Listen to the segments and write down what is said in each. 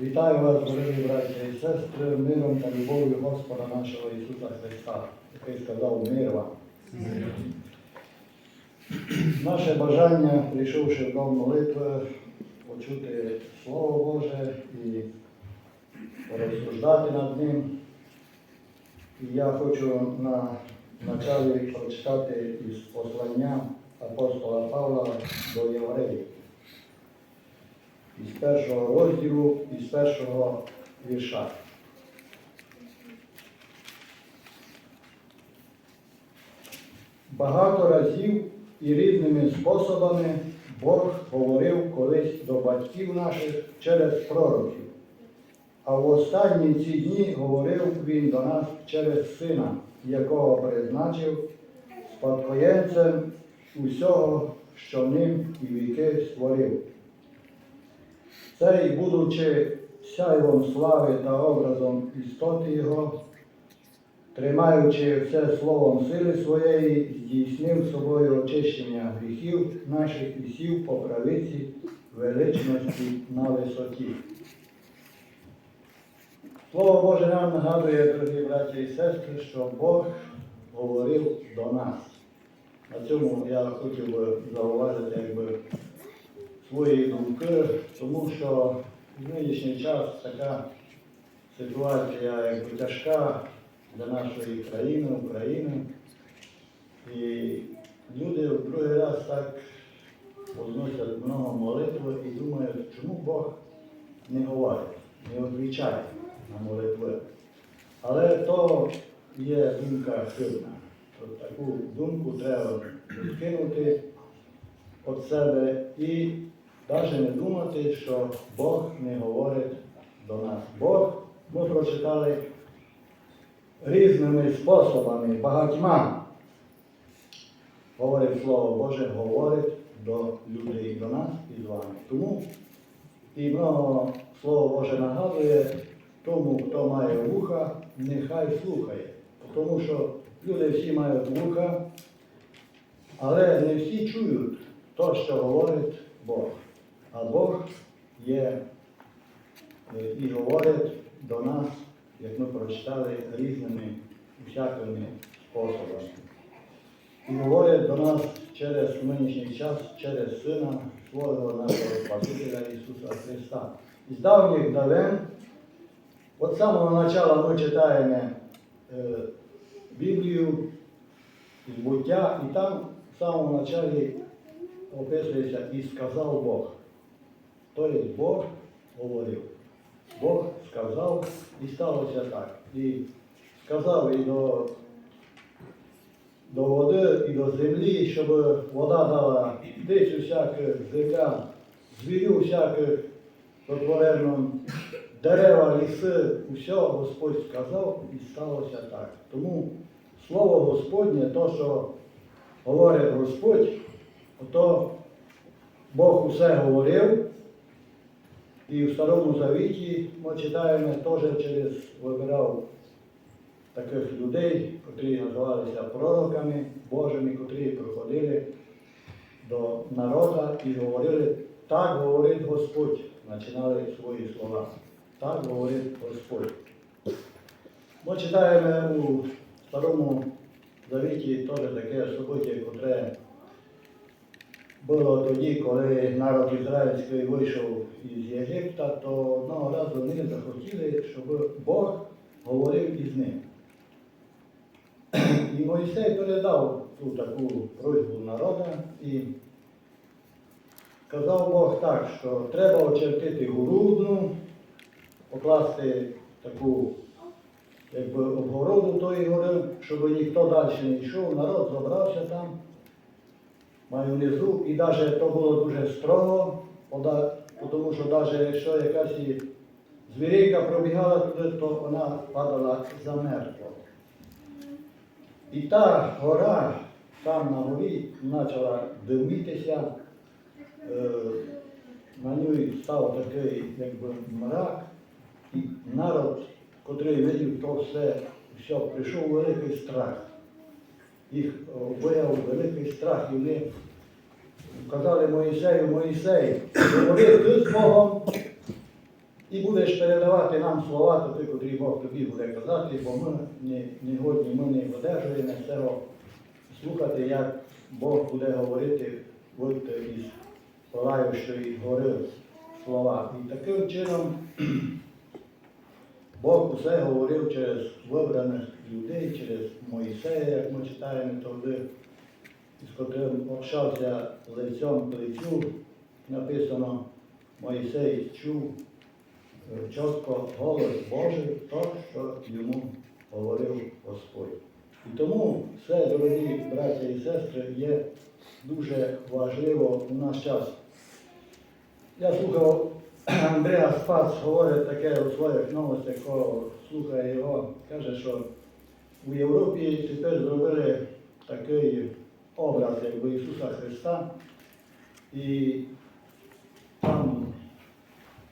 Вітаю вас, дорогі браті і сестри, миром та любов'ю Господа нашого Ісуса Христа, який сказав мир вам. Наше бажання, прийшовши в дом молитви, почути Слово Боже і розсуждати над ним. І я хочу на началі прочитати із послання апостола Павла до Євреїв із першого розділу, із першого вірша. Багато разів і різними способами Бог говорив колись до батьків наших через пророків. А в останні ці дні говорив Він до нас через Сина, якого призначив спадкоємцем усього, що ним і віки створив. Цей, будучи сяйвом слави та образом істоти Його, тримаючи все словом сили своєї, здійснив собою очищення гріхів наших і сів по правиці величності на висоті. Слово Боже нам нагадує, дорогі браті і сестри, що Бог говорив до нас. На цьому я хотів би зауважити, якби свої думки, тому що в нинішній час така ситуація якби, тяжка для нашої країни, України. І люди в другий раз так возносять много молитви і думають, чому Бог не говорить, не відповідає на молитви. Але то є думка. От таку думку треба відкинути від себе і навіть не думати, що Бог не говорить до нас. Бог, ми прочитали різними способами, багатьма. Говорить Слово Боже, говорить до людей, до нас і з вами. Тому і много Слово Боже нагадує тому, хто має вуха, нехай слухає. Тому що люди всі мають вуха, але не всі чують то, що говорить Бог. А Бог є е, і говорить до нас, як ми прочитали, різними всякими способами. І говорить до нас через нинішній час, через Сина свого нашого Спасителя Ісуса Христа. Із давніх давен, від самого початку ми читаємо е, Біблію буття, і там в самому початку описується і сказав Бог. Тобто Бог говорив. Бог сказав і сталося так. І сказав і до, до води, і до землі, щоб вода дала десь усяких земля, звірю всяких сотворено, дерева, ліси, усе Господь сказав і сталося так. Тому слово Господнє, то, що говорить Господь, то Бог усе говорив. І в Старому Завіті ми читаємо теж через вибирав таких людей, котрі називалися пророками Божими, котрі приходили до народу і говорили, так говорить Господь, починали свої слова. Так говорить Господь. Ми читаємо у Старому Завіті теж таке событие, котре було тоді, коли народ ізраїльський вийшов із Єгипта, то одного разу вони захотіли, щоб Бог говорив із ним. І Мойсей передав ту таку просьбу народу і казав Бог так, що треба очертити горудну, покласти таку якби, обгороду тої гори, щоб ніхто далі не йшов, народ зібрався там маю внизу, і навіть то було дуже строго, тому що навіть якщо якась звірейка пробігала туди, то вона падала замертво. І та гора там на горі почала димітися, е, на ній став такий якби мрак, і народ, котрий видів то все, все, прийшов великий страх їх обояв великий страх, і вони казали Моїсею, Моїсей, говори ти з Богом, І будеш передавати нам слова, то ти, котрі Бог тобі буде казати, бо ми не, не годні, ми не видержуємо цього слухати, як Бог буде говорити от із Палаю, говорив слова. І таким чином Бог усе говорив через вибраних людей, через Моїсея, як ми читаємо туди, з котрим общався лицем лицю, написано, Моїсей чув е, чітко голос Божий, то, що йому говорив Господь. І тому все, дорогі браття і сестри, є дуже важливо у наш час. Я слухав Андреа Спац говорить таке у своїх новостях, хто слухає його, каже, що у Європі тепер зробили такий образ якби Ісуса Христа, і там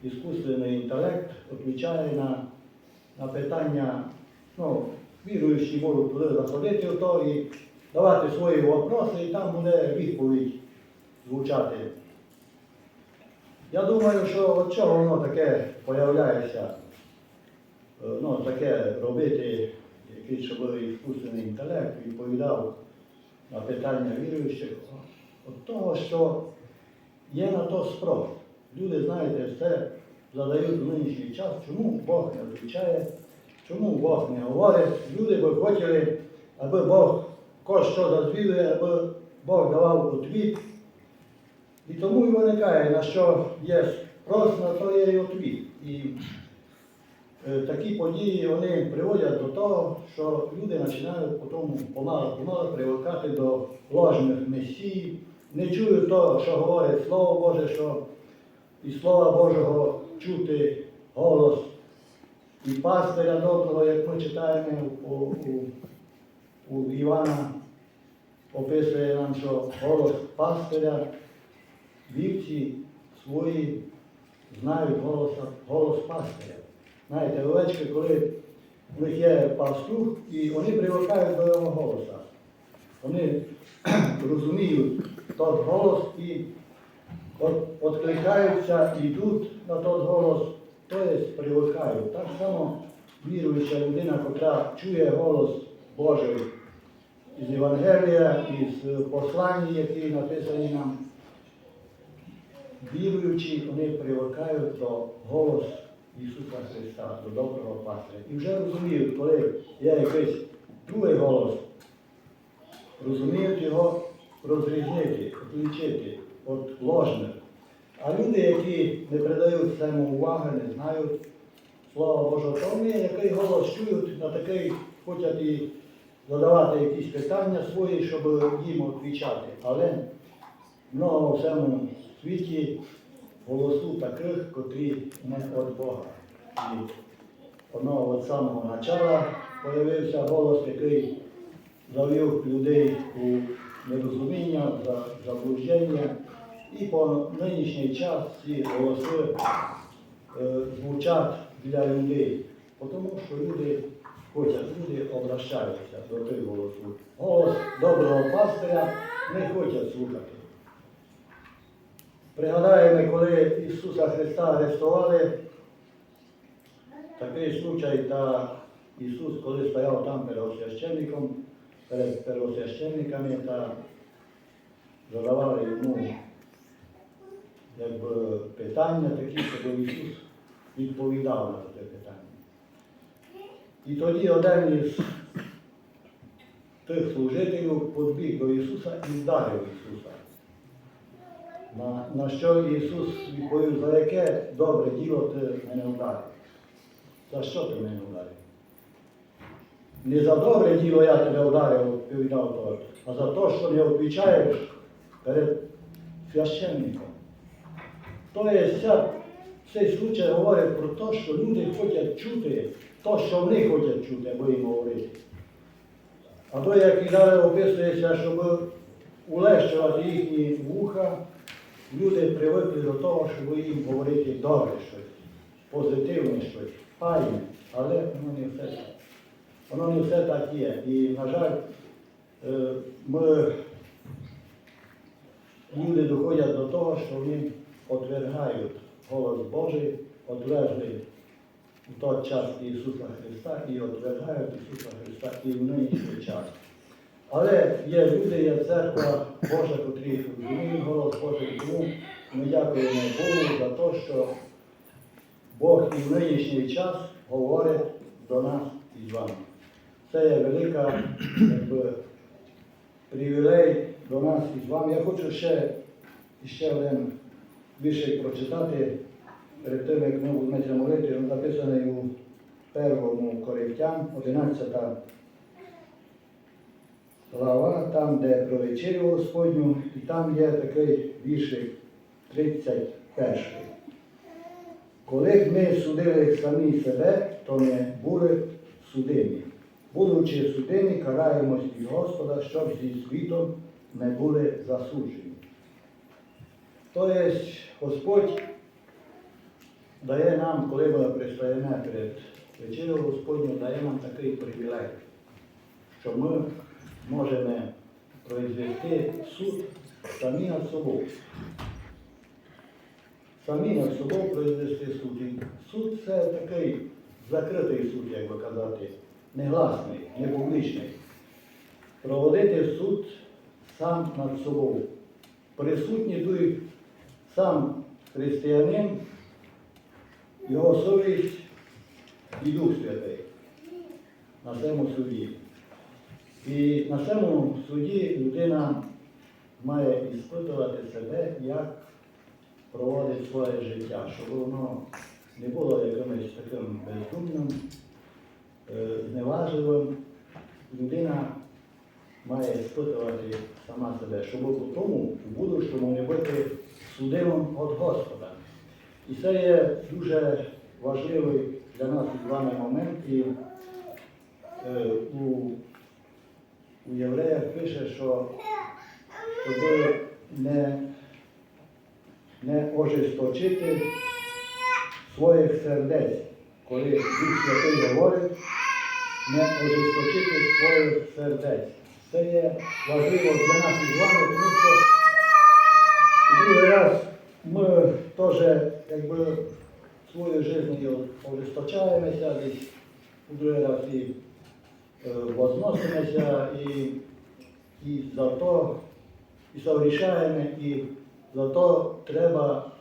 іскусственний інтелект відповідає на, на питання, ну, віруючі можуть туди заходити в то і давати свої вопроси, і там буде відповідь звучати. Я думаю, що от чого воно таке появляється, е, ну, таке робити, якийсь, щоб іскусственний інтелект відповідав на питання віруючих, от того, що є на то спрос. Люди, знаєте, все задають в нинішній час, чому Бог не відповідає, чому Бог не говорить. Люди би хотіли, аби Бог кож що дозвілює, аби Бог давав відповідь. І тому і виникає, на що є спрос, на то є і е, такі події вони приводять до того, що люди починають потім помалу привикати до ложних месій, не чують того, що говорить Слово Боже, що і Слова Божого чути голос і пастиря доброго, як ми читаємо у, у, у Івана, описує нам, що голос пастиря, вівці свої знають голоса, голос пастиря. Знаєте, овечки, коли в них є пастух, і вони привикають до його голоса. Вони розуміють той голос і відкликаються, йдуть на той голос, тобто привикають. Так само віруюча людина, яка чує голос Божий із Євангелія, із послань, які написані нам, віруючі, вони привикають до голосу Христа, до доброго пастиря. І вже розуміють, коли є якийсь другий голос, розуміють його розрізнити, відлічити від ложних. А люди, які не придають цьому уваги, не знають Слова Божого, то вони який голос чують, на такий хочуть і задавати якісь питання свої, щоб їм відповідати. Але много в цьому світі голосу таких, котрі не від Бога. І воно від самого початку появився голос, який завів людей у нерозуміння, за- заблуждення. І по нинішній час ці голоси е, звучать для людей, тому що люди хочуть, люди обращаються до тих голосу. Голос доброго пастиря не хочуть слухати. Пригадаємо, коли Ісуса Христа арестували, такий случай, та Ісус, коли стояв там перед священником, перед первосвященниками та задавали йому якби, питання такі, щоб Ісус відповідав на це питання. І тоді один із тих служителів підбіг до Ісуса і вдарив Ісуса. На, на що Ісус відповів, за яке добре діло ти мене вдарив? За що ти мене вдарив? Не за добре діло я тебе вдарив, відповідав той, а за те, що не відповідаєш перед священником. Тобто ця, цей случай говорить про те, що люди хочуть чути те, що вони хочуть чути, або їм говорити. А то, як і далі описується, щоб улещувати їхні вуха, люди привикли до того, щоб їм говорити добре щось, позитивне щось, файне, але воно не все так. Воно не все так є. І, на жаль, е, ми, люди доходять до того, що вони отвергають голос Божий отвергли в той час Ісуса Христа і отвергають Ісуса Христа і в нинішній час. Але є люди, є церква Божа, котрі розуміють голос Божий, тому ми дякуємо Богу за те, що Бог і в нинішній час говорить до нас і з вами. Це є велика якби, привілей до нас і з вами. Я хочу ще, ще один віршик прочитати перед тим, як ми будемо молити. Він записаний у першому Коринтян, 11 глава, там, де про вечерю Господню, і там є такий віршик 31. Коли ми судили самі себе, то не були судимі. Будучи судимі, караємось від Господа, щоб зі світом не були засуджені. Тобто Господь дає нам, коли ми пристаємо перед вечерю Господню, дає нам такий привілей, що ми можемо произвести суд самі над собою. Самі над собою произвести суд. Суд це такий закритий суд, як би казати, негласний, не публічний. Проводити суд сам над собою. Присутній тут сам християнин, його совість і Дух Святий на цьому суді. І на цьому суді людина має іспитувати себе, як проводить своє життя, щоб воно не було якимось таким бездумним, е, зневажливим. Людина має іспитувати сама себе, щоб у тому в будущому не бути судимим від Господа. І це є дуже важливий для нас з вами момент. І е, у, у Євреях пише, що щоб не, не ожесточити своїх сердець, коли Дух Святий говорить, не ожесточити своїх сердець. Це є важливо для нас і з вами, тому що другий раз ми теж якби свою життя ожесточаємося, у другий раз і е, возносимося, і, і за то і соврішаємо, і за то треба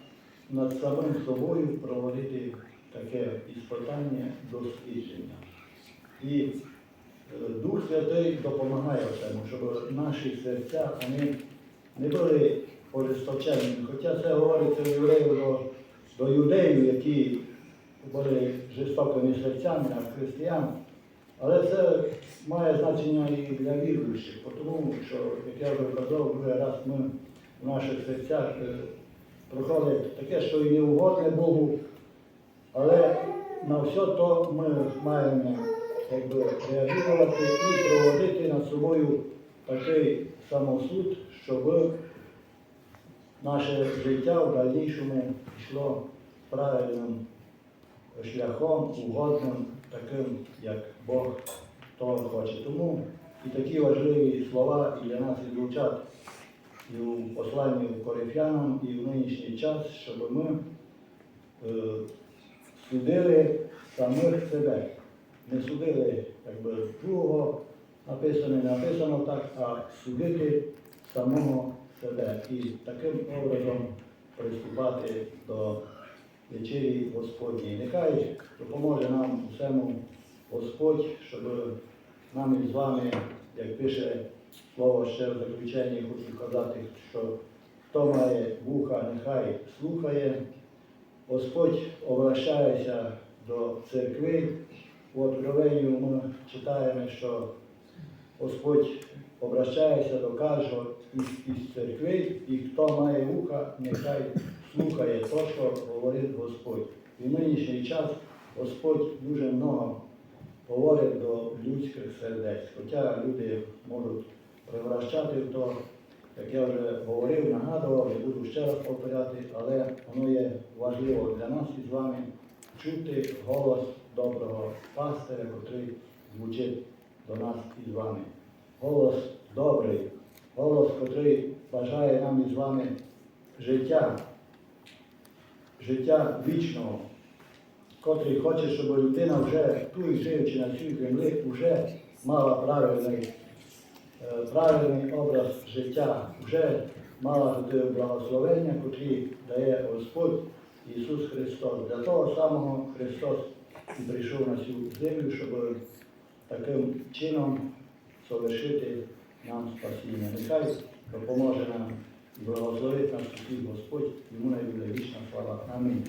над самим собою проводити таке іспитання дослідження. І е, Дух Святий допомагає в цьому, щоб наші серця вони не були ожесточені. Хоча це говориться євреїв до, до юдеїв, які були жорстокими серцями, а християн. Але це має значення і для віруючих, тому що, як я вже казав, другий раз ми в наших серцях е, проходить таке, що і не угодне Богу, але на все то ми маємо якби, реагувати і проводити над собою такий самосуд, щоб наше життя в дальнішому йшло правильним шляхом, угодним, таким, як Бог того хоче. Тому і такі важливі слова і для нас і звучать і у посланні Коринфянам, і в нинішній час, щоб ми е, судили самих себе. Не судили якби, другого, написано, не написано так, а судити самого себе. І таким образом приступати до вечері Господній. Нехай допоможе нам усьому Господь, щоб нам із вами, як пише слово ще в заключенні, хочу казати, що хто має вуха, нехай слухає. Господь обращається до церкви. У Откровенню ми читаємо, що Господь обращається до кожного із, із церкви, і хто має вуха, нехай слухає те, що говорить Господь. І в нинішній час Господь дуже много говорить до людських сердець. Хоча люди можуть превращати в то, як я вже говорив, нагадував, і буду ще раз повторяти, але воно є важливо для нас із вами чути голос доброго пастиря, який звучить до нас із вами. Голос добрий, голос, який бажає нам із вами життя, життя вічного, котрий хоче, щоб людина вже тут живучи на цій землі, вже мала правильний, правильний образ життя, вже мала туди благословення, котрі дає Господь Ісус Христос. Для того самого Христос прийшов на цю землю, щоб таким чином совершити нам спасіння. Нехай допоможе нам благословить нас Господь, йому найбільше вічна слава. Амінь.